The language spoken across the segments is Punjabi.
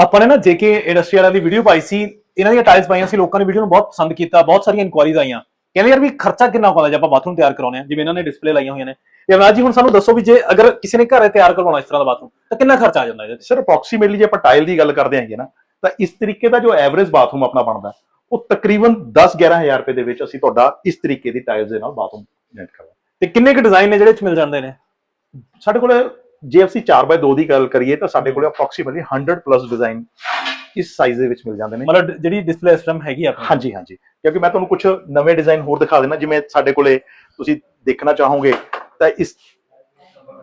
ਆਪਾਂ ਨੇ ਨਾ ਜੇਕੇ ਇੰਡਸਟਰੀ ਵਾਲਿਆਂ ਦੀ ਵੀਡੀਓ ਪਾਈ ਸੀ ਇਹਨਾਂ ਦੀਆਂ ਟਾਈਲਸ ਪਾਈਆਂ ਸੀ ਲੋਕਾਂ ਨੇ ਵੀਡੀਓ ਨੂੰ ਬਹੁਤ ਪਸੰਦ ਕੀਤਾ ਬਹੁਤ ਸਾਰੀਆਂ ਇਨਕੁਆਰੀਜ਼ ਆਈਆਂ। ਕਹਿੰਦੇ ਯਾਰ ਵੀ ਖਰਚਾ ਕਿੰਨਾ ਕੁ ਆਉਂਦਾ ਜੇ ਆਪਾਂ ਬਾਥਰੂਮ ਤਿਆਰ ਕਰਾਉਣੇ ਆ ਜਿਵੇਂ ਇਹਨਾਂ ਨੇ ਡਿਸਪਲੇ ਲਾਈਆਂ ਹੋਈਆਂ ਨੇ। ਤੇ ਅਵਨਾਜ ਜੀ ਹੁਣ ਸਾਨੂੰ ਦੱਸੋ ਵੀ ਜੇ ਅਗਰ ਕਿਸੇ ਨੇ ਘਰੇ ਤਿਆਰ ਕਰਵਾਉਣਾ ਇਸ ਤਰ੍ਹਾਂ ਦਾ ਬਾਥਰੂਮ ਤਾਂ ਕਿੰਨਾ ਖਰਚਾ ਆ ਜਾਂਦਾ ਇਹਦੇ ਸਰ ਅਪਰੋਕਸੀਮੇਟਲੀ ਜੇ ਆਪਾਂ ਟਾਈਲ ਦੀ ਗੱਲ ਕਰਦੇ ਹਾਂਗੇ ਨਾ ਤਾਂ ਇਸ ਤਰੀਕੇ ਦਾ ਜੋ ਐਵਰੇਜ ਬਾਥਰੂਮ ਆਪਣਾ ਬਣਦਾ ਉਹ ਤਕਰੀਬਨ 10-11000 ਰੁਪਏ ਦੇ ਵਿੱਚ ਅਸੀਂ ਤੁਹਾਡਾ ਇਸ ਤਰੀਕੇ ਦੀ ਟਾਈਲਸ ਦੇ ਨਾਲ ਬਾਥਰੂਮ ਜਨਰੇਟ ਕਰਾਂਗੇ ਤੇ ਕਿੰਨੇ ਕੁ ਡਿਜ਼ਾਈਨ ਨੇ ਜਿਹੜੇ ਚ ਮਿਲ ਜਾਂਦੇ ਨੇ? ਸਾਡੇ ਕੋਲ ਜੇ ਅਸੀਂ 4x2 ਦੀ ਗੱਲ ਕਰੀਏ ਤਾਂ ਸਾਡੇ ਕੋਲ ਅਪਰੋਕਸੀਮੇਟਲੀ 100 ਪਲੱਸ ਡਿਜ਼ਾਈਨ ਇਸ ਸਾਈਜ਼ ਦੇ ਵਿੱਚ ਮਿਲ ਜਾਂਦੇ ਨੇ। ਮਤਲਬ ਜਿਹੜੀ ਡਿਸਪਲੇ ਸਿਸਟਮ ਹੈਗੀ ਆ। ਆਪਣੀ ਹਾਂਜੀ ਹਾਂਜੀ। ਕਿਉਂਕਿ ਮੈਂ ਤੁਹਾਨੂੰ ਕੁਝ ਨਵੇਂ ਡਿਜ਼ਾਈਨ ਹੋਰ ਦਿਖਾ ਦੇਣਾ ਜਿਵੇਂ ਸਾਡੇ ਕੋਲੇ ਤੁਸੀਂ ਦੇਖਣਾ ਚਾਹੋਗੇ ਤਾਂ ਇਸ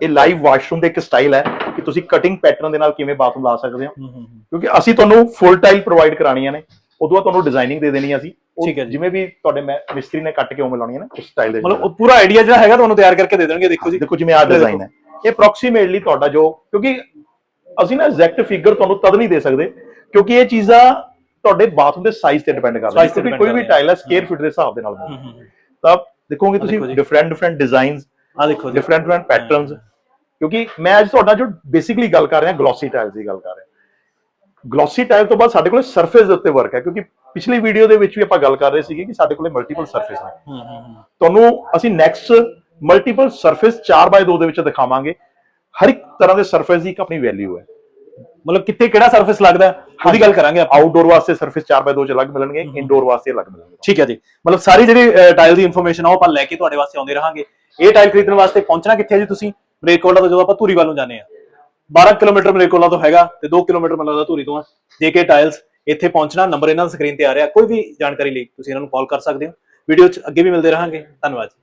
ਇਹ ਲਾਈਵ ਵਾਸ਼ਰੂਮ ਦਾ ਇੱਕ ਸਟਾਈਲ ਹੈ ਕਿ ਤੁਸੀਂ ਕਟਿੰਗ ਪੈਟਰਨ ਦੇ ਨਾਲ ਕਿਵੇਂ ਬਾਥਰੂਮ ਲਾ ਸਕਦੇ ਹੋ। ਕਿਉਂਕਿ ਅਸੀਂ ਤੁਹਾਨੂੰ ਫੁੱਲ ਟਾਈਲ ਪ੍ਰੋਵਾਈਡ ਕਰਾਣੀਆਂ ਨੇ। ਉਦੋਂ ਬਾਅਦ ਤੁਹਾਨੂੰ ਡਿਜ਼ਾਈਨਿੰਗ ਦੇ ਦੇਣੀ ਆ ਅਸੀਂ। ਉਹ ਠੀਕ ਹੈ। ਜਿਵੇਂ ਵੀ ਤੁਹਾਡੇ ਮਿਸਤਰੀ ਨੇ ਕੱਟ ਕੇ ਉਵੇਂ ਲਾਉਣੀ ਹੈ ਨਾ ਉਸ ਸਟਾਈਲ ਦੇ ਮਤਲਬ ਉਹ ਪੂਰਾ ਆਈਡੀਆ ਜਿਹੜਾ ਹੈਗਾ ਤੁਹਾਨੂੰ ਤਿਆਰ ਕਰਕੇ ਦੇ ਦੇਣਗੇ ਦੇਖੋ ਜੀ। ਦੇਖੋ ਜਿਵੇਂ ਆਹ ਡਿਜ਼ਾਈਨ ਹੈ। ਅਪਰੋਕਸੀਮੇਟਲੀ ਤੁਹਾਡਾ ਜੋ ਕਿਉਂਕਿ ਅਸੀਂ ਨਾ ਐਗਜ਼ੈਕਟ ਫਿਗਰ ਤੁਹਾਨੂੰ ਤਦ ਨਹੀਂ ਦੇ ਸਕਦੇ ਕਿਉਂਕਿ ਇਹ ਚੀਜ਼ਾਂ ਤੁਹਾਡੇ ਬਾਥਰੂਮ ਦੇ ਸਾਈਜ਼ ਤੇ ਡਿਪੈਂਡ ਕਰਦਾ ਕਿਉਂਕਿ ਕੋਈ ਵੀ। ਟਾਈਲ ਹੈ ਸਕੁਅਰ ਫੀਟ ਦੇ ਹਿਸਾਬ ਦੇ ਨਾਲ ਤਾਂ ਦੇਖੋਗੇ ਦੇਖੋ ਤੁਸੀਂ। ਡਿਫਰੈਂਟ ਡਿਫਰੈਂਟ ਡਿਜ਼ਾਈਨਸ ਆ ਦੇਖੋ ਡਿਫਰੈਂਟ ਡਿਫਰੈਂਟ ਪੈਟਰਨਸ ਕਿਉਂਕਿ ਮੈਂ ਅੱਜ ਤੁਹਾਡਾ ਜੋ ਬੇਸਿਕਲੀ ਗੱਲ ਕਰ ਰਿਹਾ ਗਲੋਸੀ ਟਾਈਲਸ ਦੀ ਗੱਲ ਕਰ ਰਿਹਾ। ਗਲੋਸੀ ਟਾਈਲ ਤੋਂ ਬਾਅਦ ਸਾਡੇ ਕੋਲ ਸਰਫੇਸ ਦੇ ਉੱਤੇ ਵਰਕ ਹੈ ਕਿਉਂਕਿ ਪਿਛਲੀ ਵੀਡੀਓ ਦੇ ਵਿੱਚ ਵੀ ਆਪਾਂ ਗੱਲ ਕਰ ਰਹੇ ਸੀਗੇ ਕਿ ਸਾਡੇ ਕੋਲੇ ਮਲਟੀਪਲ ਸਰਫੇਸ ਨੇ। ਹੂੰ ਹੂੰ ਹੂੰ। ਤੁਹਾਨੂੰ ਅਸੀਂ ਨੈਕਸਟ ਮਲਟੀਪਲ ਸਰਫੇਸ 4x2 ਦੇ ਵਿੱਚ ਦਿਖਾਵਾਂਗੇ। ਹਰ ਇੱਕ ਤਰ੍ਹਾਂ ਦੇ ਸਰਫੇਸ ਦੀ ਇੱਕ ਆਪਣੀ ਵੈਲਿਊ ਹੈ। ਮਤਲਬ ਕਿੱਥੇ ਕਿਹੜਾ ਸਰਫੇਸ ਲੱਗਦਾ ਉਹਦੀ ਗੱਲ ਕਰਾਂਗੇ ਆਪਾਂ। ਆਊਟਡੋਰ ਵਾਸਤੇ ਸਰਫੇਸ 4x2 ਚ ਅਲੱਗ ਮਿਲਣਗੇ ਇਨਡੋਰ ਵਾਸਤੇ ਅਲੱਗ ਮਿਲਣਗੇ। ਠੀਕ ਹੈ ਜੀ। ਮਤਲਬ ਸਾਰੀ ਜਿਹੜੀ ਟਾਈਲ ਦੀ ਇਨਫੋਰਮੇਸ਼ਨ ਆ ਉਹ ਆਪਾਂ ਲੈ ਕੇ ਤੁਹਾਡੇ ਵਾਸਤੇ ਆਉਂਦੇ ਰਹਾਂਗੇ। ਇਹ ਟਾਈਲ ਖਰੀਦਣ ਵਾਸਤੇ ਪਹੁੰਚਣਾ ਕਿੱਥੇ ਹੈ ਜੀ ਤੁਸੀਂ? ਮਰੇਕੋਲਾ ਤੋਂ ਜਦੋਂ ਆਪਾਂ ਧੂਰੀ ਵੱਲ ਨੂੰ ਜਾਂਦੇ ਆ 12 ਕਿਲੋਮੀਟਰ ਮਰੇਕੋਲਾ ਤੋਂ ਹੈਗਾ ਤੇ 2 ਕਿਲੋਮੀਟਰ ਮੈਨੂੰ ਲੱਗਦਾ ਧੂਰੀ ਤੋਂ ਆ। ਜੇਕੇ ਟਾਈਲਸ ਇੱਥੇ ਪਹੁੰਚਣਾ ਨੰਬਰ ਇਹਨਾਂ ਦਾ ਸਕਰੀਨ ਤੇ ਆ ਰਿਹਾ। ਕੋਈ ਵੀ ਜਾਣਕਾਰੀ ਲਈ ਤੁਸੀਂ ਇਹਨਾਂ ਨੂੰ ਕਾਲ ਕਰ ਸਕਦੇ ਹੋ। ਵੀਡੀਓ 'ਚ ਅੱਗੇ ਵੀ ਮਿਲਦੇ ਰਹਾਂਗੇ। ਧੰਨਵਾਦ ਜੀ।